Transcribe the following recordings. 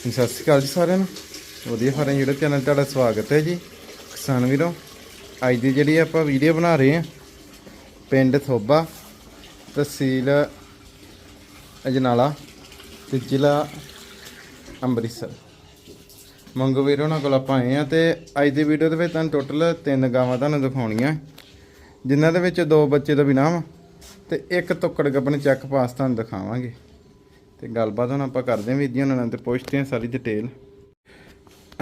ਸਤਿ ਸ਼੍ਰੀ ਅਕਾਲ ਜੀ ਸਾਰਿਆਂ ਨੂੰ। ਵਧੀਆ ਫਾਰਮ YouTube ਚੈਨਲ ਤੁਹਾਡਾ ਸਵਾਗਤ ਹੈ ਜੀ। ਕਿਸਾਨ ਵੀਰੋ, ਅੱਜ ਦੀ ਜਿਹੜੀ ਆਪਾਂ ਵੀਡੀਓ ਬਣਾ ਰਹੇ ਹਾਂ, ਪਿੰਡ ਥੋਬਾ, ਤਹਿਸੀਲ ਅਜਨਾਲਾ ਤੇ ਜ਼ਿਲ੍ਹਾ ਅੰਮ੍ਰਿਤਸਰ। ਮੰਗੋ ਵੀਰੋ ਨਾਲ ਕੋਲ ਆਪਾਂ ਆਏ ਆ ਤੇ ਅੱਜ ਦੀ ਵੀਡੀਓ ਦੇ ਵਿੱਚ ਤੁਹਾਨੂੰ ਟੋਟਲ ਤਿੰਨ ਗਾਵਾਂ ਤੁਹਾਨੂੰ ਦਿਖਾਉਣੀਆਂ। ਜਿਨ੍ਹਾਂ ਦੇ ਵਿੱਚ ਦੋ ਬੱਚੇ ਦਾ ਵੀ ਨਾਮ ਤੇ ਇੱਕ ਤੁੱਕੜ ਗੱਬਣ ਚੱਕ ਪਾਸ ਤੁਹਾਨੂੰ ਦਿਖਾਵਾਂਗੇ। ਤੇ ਗੱਲਬਾਤ ਹੁਣ ਆਪਾਂ ਕਰਦੇ ਹਾਂ ਵੀਰ ਜੀ ਉਹਨਾਂ ਨਾਲ ਤੇ ਪੁੱਛਦੇ ਹਾਂ ਸਾਰੀ ਡਿਟੇਲ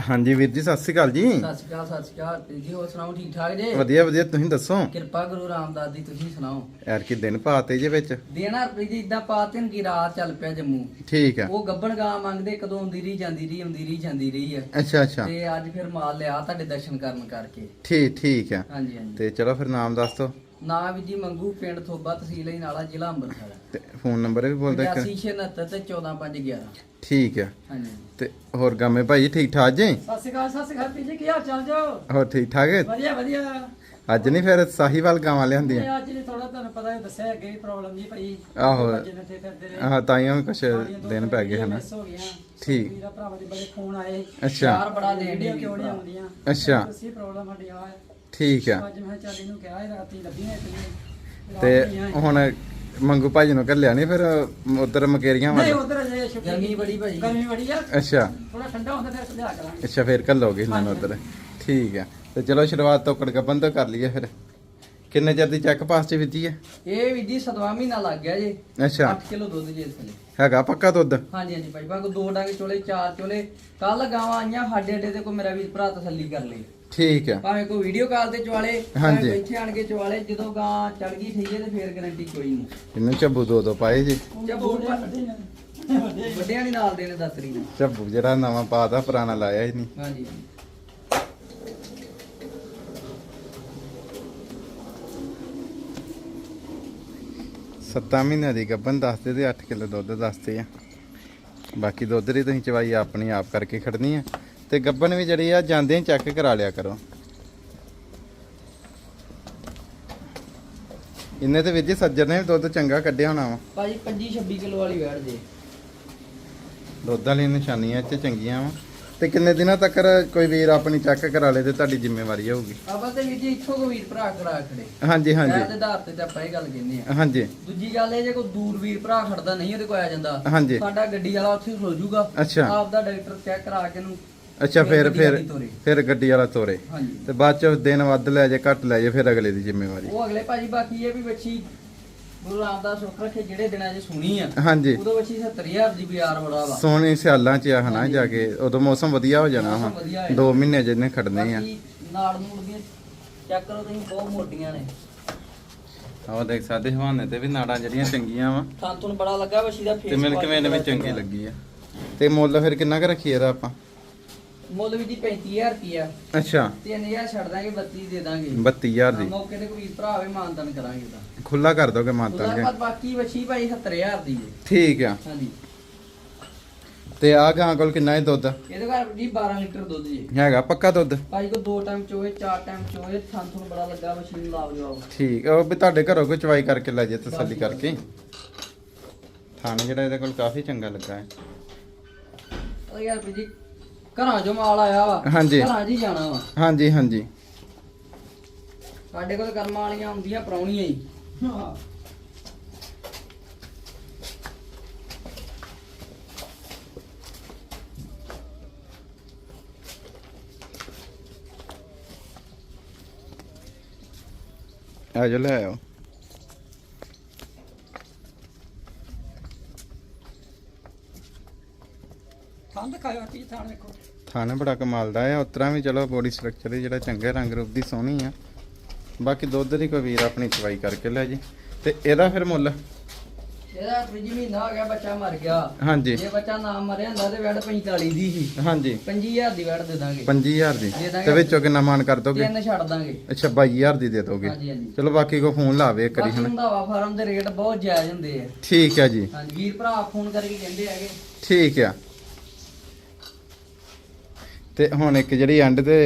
ਹਾਂਜੀ ਵੀਰ ਜੀ ਸਤਿ ਸ਼੍ਰੀ ਅਕਾਲ ਜੀ। ਸਤਿ ਸ਼੍ਰੀ ਅਕਾਲ ਸਤਿ ਸ਼੍ਰੀ ਅਕਾਲ। ਤੇ ਜੀ ਹੋਰ ਸੁਣਾਓ ਠੀਕ ਠਾਕ ਜੇ? ਵਧੀਆ ਵਧੀਆ ਤੁਸੀਂ ਦੱਸੋ? ਕਿਰਪਾ ਗੁਰੂ ਰਾਮਦਾਸ ਦੀ ਤੁਸੀਂ ਸੁਣਾਓ? ਯਾਰ ਕਿ ਦਿਨ ਪਾਤੇ ਜੇ ਵਿੱਚ। ਦੇਣਾ ਰੁਪਏ ਜੀ ਇਦਾਂ ਪਾਤਨ ਕੀ ਰਾਤ ਚੱਲ ਪਿਆ ਜੰਮੂ। ਠੀਕ ਆ। ਉਹ ਗੱਬਣ ਗਾਂ ਮੰਗਦੇ ਕਦੋਂ ਆਉਂਦੀ ਰਹੀ ਜਾਂਦੀ ਰਹੀ ਆਉਂਦੀ ਰਹੀ ਜਾਂਦੀ ਰਹੀ ਆ। ਅੱਛਾ ਅੱਛਾ। ਤੇ ਅੱਜ ਫਿਰ ਮਾਲ ਲਿਆ ਤੁਹਾਡੇ ਦਰਸ਼ਨ ਕਰਨ ਕਰਕੇ। ਠੀਕ ਠੀਕ ਆ। ਹਾਂਜੀ ਹਾਂਜੀ। ਤੇ ਚਲੋ ਫਿਰ ਨਾਮ ਦੱਸ ਦਿਓ। ਨਾ ਵੀ ਜੀ ਮੰਗੂ ਪਿੰਡ ਥੋਬਾ ਤਹਿਸੀਲ ਨਾਲਾ ਜ਼ਿਲ੍ਹਾ ਅੰਮ੍ਰਿਤਸਰ। ਤੇ ਫੋਨ ਨੰਬਰ ਵੀ ਬੋਲ ਇੱਕ। 8669 ਤੇ 14511 ਠੀਕ ਆ। ਹਾਂਜੀ। ਤੇ ਹੋਰ ਗਾਮੇ ਭਾਈ ਠੀਕ ਠਾਕ ਜੀ? ਸਤਿ ਸ਼੍ਰੀ ਅਕਾਲ ਸਤਿ ਸ਼੍ਰੀ ਅਕਾਲ ਜੀ ਕੀ ਹਾਲ ਚਾਲ ਜੋ? ਹੋਰ ਠੀਕ ਠਾਕ? ਵਧੀਆ ਵਧੀਆ। ਅੱਜ ਨਹੀਂ ਫਿਰ ਸਾਹੀਵਾਲ ਗਾਵਾਂ ਲਿਆਂਦੀਆਂ? ਅੱਜ ਜੀ ਥੋੜਾ ਤੁਹਾਨੂੰ ਪਤਾ ਹੈ ਦੱਸਿਆ ਅੱਗੇ ਪ੍ਰੋਬਲਮ ਜੀ ਭਾਈ ਆਹੋ। ਆਹ ਤਾਈਆਂ ਕੁਛ ਦੋ ਦਿਨ ਪੈ ਗਏ ਹਨਾ। ਠੀਕ। ਵੀਰਾ ਭਰਾਵਾਂ ਦੇ ਬੜੇ ਫੋਨ ਆਏ। ਅੱਛਾ। ਬੜਾ ਦੇਣ ਦੀ ਕਿਉਂ ਨਹੀਂ ਆਉਂਦੀਆਂ? ਅੱਛਾ। ਦੱਸੀ ਪ੍ਰੋਬਲਮ ਸਾਡੀ ਆ ਹੈ। ਠੀਕ ਆ। ਅੱਜ ਮੈਂ ਚਾਲੀ ਨੂੰ ਕਿਹਾ ਹੈ ਰਾਤੀ ਲੱਭੀਆਂ ਇਤਨੀ ਤੇ ਹੁਣ ਮੰਗੂ ਭਾਜੀ ਨੂੰ ਘੱਲਿਆ ਨਹੀਂ ਫਿਰ ਉਧਰ ਮਕੇਰੀਆਂ ਨਹੀਂ ਵੱਲ ਉਧਰ ਜੇ ਗਰਮੀ ਬੜੀ ਭਾਈ ਗਰਮੀ ਬੜੀ ਆ। ਅੱਛਾ। ਥੋੜਾ ਠੰਡਾ ਹੁੰਦਾ ਫਿਰ ਸੁਝਾ ਕਰਾਂਗੇ। ਅੱਛਾ ਫਿਰ ਘੱਲੋਗੇ ਇਹਨਾਂ ਨੂੰ ਉਧਰ। ਠੀਕ ਆ। ਤੇ ਚਲੋ ਸ਼ੁਰੂਆਤ ਤੋਂ ਕੜਕਪਨ ਤੋਂ ਕਰ ਲਈਏ ਫਿਰ। ਕਿੰਨੇ ਚਿਰ ਦੀ ਚੈੱਕ ਪਾਸ ਚ ਵਿੱਧੀ ਹੈ ਇਹ ਵੀ ਜੀ ਸਤਵਾ ਮਹੀਨਾ ਲੱਗ ਗਿਆ ਜੀ। ਅੱਛਾ। 8 ਕਿਲੋ ਦੁੱਧ ਜੇ ਇਸ ਵੇਲੇ। ਹੈਗਾ ਪੱਕਾ ਦੁੱਧ? ਹਾਂਜੀ ਹਾਂਜੀ ਭਾਈ ਬਾਕੋ ਦੋ ਡਾਂਗੇ ਚੋਲੇ ਚਾਰ ਚੋਲੇ। ਕੱਲ ਗਾਵਾਂ ਆਈਆਂ ਸਾਡੇ ਅੱਡੇ ਤੇ ਕੋਈ ਮੇਰਾ ਵੀਰ ਭਰਾ ਤਸੱਲੀ ਕਰ ਲਈ ਠੀਕ ਆ ਭਾਵੇਂ ਕੋਈ ਵੀਡੀਓ ਕਾਲ ਤੇ ਚਵਾਲੇ ਹਾਂਜੀ। ਇੱਥੇ ਆਣ ਕੇ ਚਵਾਲੇ ਜਦੋਂ ਗਾਂ ਚੜ ਗਈ ਠਈਏ ਤੇ ਫੇਰ ਗਾਰੰਟੀ ਕੋਈ ਨਹੀਂ। ਇਹਨੂੰ ਚੱਬੂ ਦੋ ਦੋ ਪਾਏ ਜੀ। ਚੱਬੂ ਵੱਡਿਆਂ ਨਹੀਂ ਨਾਲ ਦੇਣੇ ਦਸਰੀ ਨੇ ਚੱਬੂ ਜਿਹੜਾ ਨਵਾਂ ਪਾਤਾ ਪੁਰਾਣਾ ਲਾਇਆ ਹੀ ਨਹੀਂ। ਹਾਂਜੀ। ਸੱਤਾਂ ਮਹੀਨਿਆਂ ਦੀ ਗੱਭਣ ਦੱਸਦੇ ਤੇ 8 ਕਿਲੋ ਦੁੱਧ ਦੱਸਦੇ ਆ। ਬਾਕੀ ਦੁੱਧ ਦੀ ਤੁਸੀਂ ਚਵਾਈ ਆਪਣੀ ਆਪ ਕਰਕੇ ਖੜਨੀ ਆ। ਤੇ ਗੱਭਣ ਵੀ ਜਿਹੜੀ ਆ ਜਾਂਦੇ ਚੈੱਕ ਕਰਾ ਲਿਆ ਕਰੋ। ਇੰਨੇ ਤੇ ਵੀਰ ਜੀ ਸੱਜਰ ਨੇ ਦੁੱਧ ਚੰਗਾ ਕੱਢਿਆ ਹੋਣਾ ਵਾ। ਭਾਜੀ 25 26 ਕਿਲੋ ਵਾਲੀ ਵੈੜ ਜੇ। ਦੁੱਧ ਵਾਲੀਆਂ ਨਿਸ਼ਾਨੀਆਂ ਇੱਥੇ ਚੰਗੀਆਂ ਵਾ। ਤੇ ਕਿੰਨੇ ਦਿਨਾਂ ਤੱਕ ਕੋਈ ਵੀਰ ਆਪਣੀ ਚੈੱਕ ਕਰਾ ਲੇ ਤੇ ਤੁਹਾਡੀ ਜ਼ਿੰਮੇਵਾਰੀ ਹੋਊਗੀ। ਆਪਾਂ ਤੇ ਵੀਰ ਜੀ ਇੱਥੋਂ ਕੋ ਵੀਰ ਭਰਾ ਕਰਾ ਖੜੇ। ਹਾਂਜੀ ਹਾਂਜੀ। ਦੇ ਆਧਾਰ ਤੇ ਤਾਂ ਆਪਾਂ ਇਹ ਗੱਲ ਕਹਿੰਦੇ ਆ। ਹਾਂਜੀ। ਦੂਜੀ ਗੱਲ ਇਹ ਜੇ ਕੋਈ ਦੂਰ ਵੀਰ ਭਰਾ ਖੜਦਾ ਨਹੀਂ ਉਹਦੇ ਕੋਲ ਆ ਜਾਂਦਾ। ਹਾਂਜੀ। ਸਾਡਾ ਗੱਡੀ ਵਾਲਾ ਉੱਥੇ ਖਲੋ ਜਾਊਗਾ ਅੱਛਾ। ਆਪ ਦਾ ਡਾਕਟਰ ਚੈੱਕ ਕਰਾ ਕੇ ਨੂੰ ਅੱਛਾ ਫਿਰ ਗੱਡੀ ਫਿਰ ਵਾਲੀ ਤੋਰੇ। ਫਿਰ ਗੱਡੀ ਵਾਲਾ ਤੋਰੇ। ਹਾਂਜੀ। ਤੇ ਬਾਅਦ ਚ ਦਿਨ ਵੱਧ ਲੈ ਜੇ ਘੱਟ ਲੈ ਜੇ ਫਿਰ ਅਗਲੇ ਦੀ ਜ਼ਿੰਮੇਵਾਰੀ। ਉਹ ਅਗਲੇ ਭਾਜੀ ਬਾਕੀ ਇਹ ਵੀ ਬੱਚੀ ਗੁਰੂ ਰਾਮਦਾਸ ਸੁੱਖ ਰੱਖੇ ਜਿਹੜੇ ਦਿਨਾਂ 'ਚ ਸੁਣੀ ਆ ਹਾਂਜੀ। ਉਦੋਂ ਬੱਚੀ 70000 ਦੀ ਬਾਜ਼ਾਰ ਬੜਾ ਵਾ। ਸੋਹਣੇ ਸਿਆਲਾਂ ਚ ਆ ਹਨਾ ਜਾ ਕੇ ਉਦੋਂ ਮੌਸਮ ਵਧੀਆ ਹੋ ਜਾਣਾ ਮੌਸਮ ਵਧੀਆ ਹੈ। 2 ਮਹੀਨੇ ਜਿਹਨੇ ਖੜਨੇ ਆ। ਬਾਕੀ ਨਾਲ ਨੂੜ ਦੀਆਂ ਚੈੱਕ ਕਰੋ ਤੁਸੀਂ ਬਹੁਤ ਮੋਟੀਆਂ ਨੇ। ਆਹ ਦੇਖ ਸਾਡੇ ਹਵਾਨੇ ਤੇ ਵੀ ਨਾੜਾਂ ਜਿਹੜੀਆਂ ਚੰਗੀਆਂ ਵਾ। ਤਾਂ ਤੁਹਾਨੂੰ ਬੜਾ ਲੱਗਾ ਬੱਚੀ ਦਾ ਫੇਸ ਤੇ ਮਿਲ ਕੇ ਮੈਨੂੰ ਵੀ ਚੰਗੀ ਲੱਗੀ ਆ। ਤੇ ਮੁੱਲ ਫਿਰ ਕਿੰਨਾ ਕੁ ਰੱਖੀ ਇਹਦਾ ਆਪਾਂ? ਮੁੱਲ ਵੀ ਜੀ 35000 ਰੁਪਿਆ ਅੱਛਾ। 3000 ਛੱਡ ਦਾਂਗੇ 32 ਦੇ ਦਾਂਗੇ। 32000 ਦੀ। ਮੌਕੇ ਤੇ ਕੋਈ ਭਰਾ ਹੋਵੇ ਮਾਨਤਨ ਕਰਾਂਗੇ ਉਹਦਾ। ਖੁੱਲਾ ਕਰ ਦੋਗੇ ਮਾਤਾ ਕੇ ਬਾਕੀ ਬੱਚੀ ਭਾਈ 70000 ਦੀ ਹੈ। ਠੀਕ ਆ। ਹਾਂਜੀ। ਤੇ ਆ ਗਾਂ ਕੋਲ ਕਿੰਨਾ ਹੈ ਦੁੱਧ? ਇਹਦੇ ਘਰ ਜੀ 12 ਲੀਟਰ ਦੁੱਧ ਜੀ। ਹੈਗਾ ਪੱਕਾ ਦੁੱਧ? ਭਾਈ ਕੋ ਦੋ ਟਾਈਮ ਚੋਏ ਚਾਰ ਟਾਈਮ ਚੋਏ ਸਾਨੂੰ ਤੁਹਾਨੂੰ ਬੜਾ ਲੱਗਾ ਬੱਚੀ ਨੂੰ ਲਾਭ ਜਵਾਬ। ਠੀਕ ਉਹ ਵੀ ਤੁਹਾਡੇ ਘਰੋਂ ਕੋਈ ਚਵਾਈ ਕਰਕੇ ਲੈ ਜੇ ਤਸੱਲੀ ਕਰਕੇ। ਥਾਣੇ ਜਿਹੜਾ ਇਹਦੇ ਕੋਲ ਕਾਫੀ ਚੰਗਾ ਲੱਗਾ ਹੈ। ਉਹ ਯਾਰ ਜੀ ਘਰਾਂ ਚੋਂ ਮਾਲ ਆਇਆ ਵਾ ਹਾਂਜੀ। ਘਰਾਂ 'ਚ ਹੀ ਜਾਣਾ ਵਾ। ਹਾਂਜੀ ਹਾਂਜੀ। ਸਾਡੇ ਕੋਲ ਕਰਮਾਂ ਵਾਲੀਆਂ ਹੁੰਦੀਆਂ ਪ੍ਰਾਹੁਣੀਆਂ ਹੀ। ਹਾਂ ਆ ਜਾ ਲੈ ਆਓ। ਥਾਂ ਦਿਖਾਓ ਕੀ ਥਾਂ ਦੇਖੋ ਥਾਣੇ ਬੜਾ ਕਮਾਲ ਦਾ ਆ ਉਤਰਾ ਵੀ ਚਲੋ ਬੋਡੀ ਸਟਰਕਚਰ ਹੀ ਜਿਹੜਾ ਚੰਗਾ ਰੰਗ ਰੂਪ ਦੀ ਸੋਹਣੀ ਆ। ਬਾਕੀ ਦੁੱਧ ਦੀ ਕੋਈ ਵੀਰ ਆਪਣੀ ਚਵਾਈ ਕਰਕੇ ਲੈ ਜੀ। ਤੇ ਇਹਦਾ ਫਿਰ ਮੁੱਲ? ਇਹਦਾ ਫ੍ਰਿਜ ਮਹੀਨਾ ਹੋ ਗਿਆ ਬੱਚਾ ਮਰ ਗਿਆ। ਹਾਂਜੀ। ਜੇ ਬੱਚਾ ਨਾ ਮਰਿਆ ਹੁੰਦਾ ਤੇ ਵੈੜ 45 ਦੀ ਸੀ। ਹਾਂਜੀ। 25000 ਦੀ ਵੈੜ ਦੇ ਦਾਂਗੇ। 25000 ਦੀ। ਦੇ ਦਾਂਗੇ। ਤੇ ਵਿੱਚੋਂ ਕਿੰਨਾ ਮਾਨ ਕਰ ਦੋਗੇ? ਤਿੰਨ ਛੱਡ ਦਾਂਗੇ। ਅੱਛਾ 22000 ਦੀ ਦੇ ਦੋਗੇ। ਹਾਂਜੀ ਹਾਂਜੀ। ਚਲੋ ਬਾਕੀ ਕੋ ਫੋਨ ਲਾਵੇ ਇੱਕ ਵਾਰੀ ਬਾਕੀ ਹਨਾ? ਹੰਦਾਵਾ ਫਾਰਮ ਦੇ ਰੇਟ ਬਹੁਤ ਜਾਇਜ਼ ਹੁੰਦੇ ਆ। ਠੀਕ ਹੈ ਜੀ। ਹਾਂਜੀ ਵੀਰ ਭਰਾ ਫੋਨ ਕਰਕੇ ਕਹਿੰਦੇ ਹੈਗੇ। ਠੀਕ ਆ। ਤੇ ਹੁਣ ਇੱਕ ਜਿਹੜੀ ਐਂਡ ਤੇ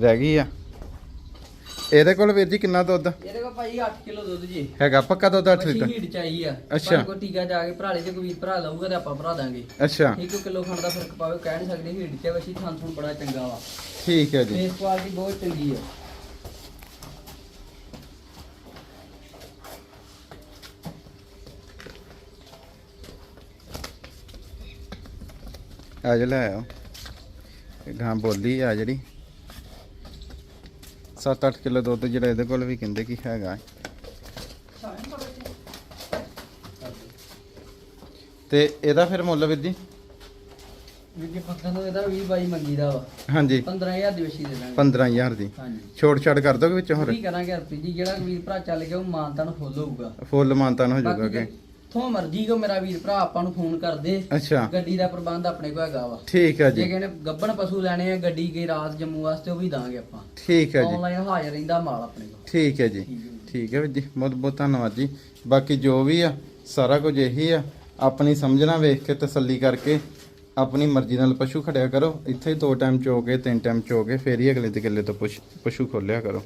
ਰਹਿ ਗਈ ਆ। ਇਹਦੇ ਕੋਲ ਵੀਰ ਜੀ ਕਿੰਨਾ ਦੁੱਧ? ਇਹਦੇ ਕੋਲ ਭਾਈ 8 ਕਿਲੋ ਦੁੱਧ ਜੀ। ਹੈਗਾ ਪੱਕਾ ਦੁੱਧ 8 ਮੱਛੀ ਲੀਟਰ? ਹੀਟ ਚਾਹੀ ਆ। ਅੱਛਾ। ਕੋਈ ਟੀਕਾ ਜਾ ਕੇ ਭਰਾਲੇ ਜੇ ਕੋਈ ਭਰਾ ਲਊਗਾ ਤੇ ਆਪਾਂ ਭਰਾ ਦਾਂਗੇ। ਅੱਛਾ। 1 ਕਿਲੋ ਖੰਡ ਦਾ ਫ਼ਰਕ ਪਾਵੇ ਕਹਿ ਨਹੀਂ ਸਕਦੇ ਹੀਟ ਚ ਵਸੀ ਥਾਂ ਥੂਣ ਬੜਾ ਚੰਗਾ ਵਾ। ਠੀਕ ਹੈ ਜੀ। ਫੇਸ ਕੁਆਲਿਟੀ ਬਹੁਤ ਚੰਗੀ ਆ। ਆ ਜਾ ਲੈ ਆਓ। ਇਹ ਗਾਂ ਬੋਲੀ ਆ ਜਿਹੜੀ। 7-8 ਕਿਲੋ ਦੁੱਧ ਜਿਹੜਾ ਇਹਦੇ ਕੋਲ ਵੀ ਕਹਿੰਦੇ ਕਿ ਹੈਗਾ। ਤੇ ਇਹਦਾ ਫਿਰ ਮੁੱਲ ਵੀਰ ਜੀ? ਵੀਰ ਪੱਖਾਂ ਤੋਂ ਇਹਦਾ 20 22 ਮੰਗੀਦਾ ਵਾ। ਹਾਂਜੀ। 15000 ਦੀ ਵਸੀ ਦੇ ਦਾਂਗੇ। 15000 ਦੀ। ਹਾਂਜੀ। ਛੋਟ ਛਾੜ ਕਰ ਦੋਗੇ ਵਿੱਚ ਹੋਰ? ਕੀ ਕਰਾਂਗੇ ਹਰਪੀ ਜੀ ਜਿਹੜਾ ਵੀਰ ਭਰਾ ਚੱਲ ਗਿਆ ਉਹ ਮਾਨਤਾਨ ਫੁੱਲ ਹੋਊਗਾ। ਫੁੱਲ ਮਾਨਤਾਨ ਹੋ ਜਾਊਗਾ ਕਿ ਜਿੱਥੋਂ ਮਰਜ਼ੀ ਕੋ ਮੇਰਾ ਵੀਰ ਭਰਾ ਆਪਾਂ ਨੂੰ ਫੋਨ ਕਰ ਦੇ ਅੱਛਾ। ਗੱਡੀ ਦਾ ਪ੍ਰਬੰਧ ਆਪਣੇ ਕੋਲ ਹੈਗਾ ਵਾ। ਠੀਕ ਹੈ ਜੇ। ਜੀ ਨੇ ਗੱਬਣ ਪਸ਼ੂ ਲੈਣੇ ਆ ਗੱਡੀ ਗਈ ਰਾਤ ਜੰਮੂ ਵਾਸਤੇ ਉਹ ਵੀ ਦਾਂਗੇ ਆਪਾਂ। ਠੀਕ ਹੈ ਜੀ। ਆਨਲਾਈਨ ਹਾਜ਼ਰ ਰਹਿੰਦਾ ਮਾਲ ਆਪਣੇ ਕੋਲ। ਠੀਕ ਹੈ ਜੀ। ਠੀਕ ਹੈ ਜੀ। ਬਹੁਤ ਬਹੁਤ ਧੰਨਵਾਦ ਜੀ। ਬਾਕੀ ਜੋ ਵੀ ਆ ਸਾਰਾ ਕੁਝ ਇਹੀ ਆ। ਆਪਣੀ ਸਮਝਣਾ ਵੇਖ ਕੇ ਤਸੱਲੀ ਕਰਕੇ ਆਪਣੀ ਮਰਜ਼ੀ ਨਾਲ ਪਸ਼ੂ ਖੜਿਆ ਕਰੋ। ਇੱਥੇ ਦੋ ਟਾਈਮ ਚੋ ਕੇ ਤਿੰਨ ਟਾਈਮ ਚੋ ਕੇ ਫੇਰ ਹੀ ਅਗਲੇ ਦੇ ਕਿੱਲੇ ਤੋਂ ਪਸ਼ੂ ਖੋਲਿਆ ਕਰੋ।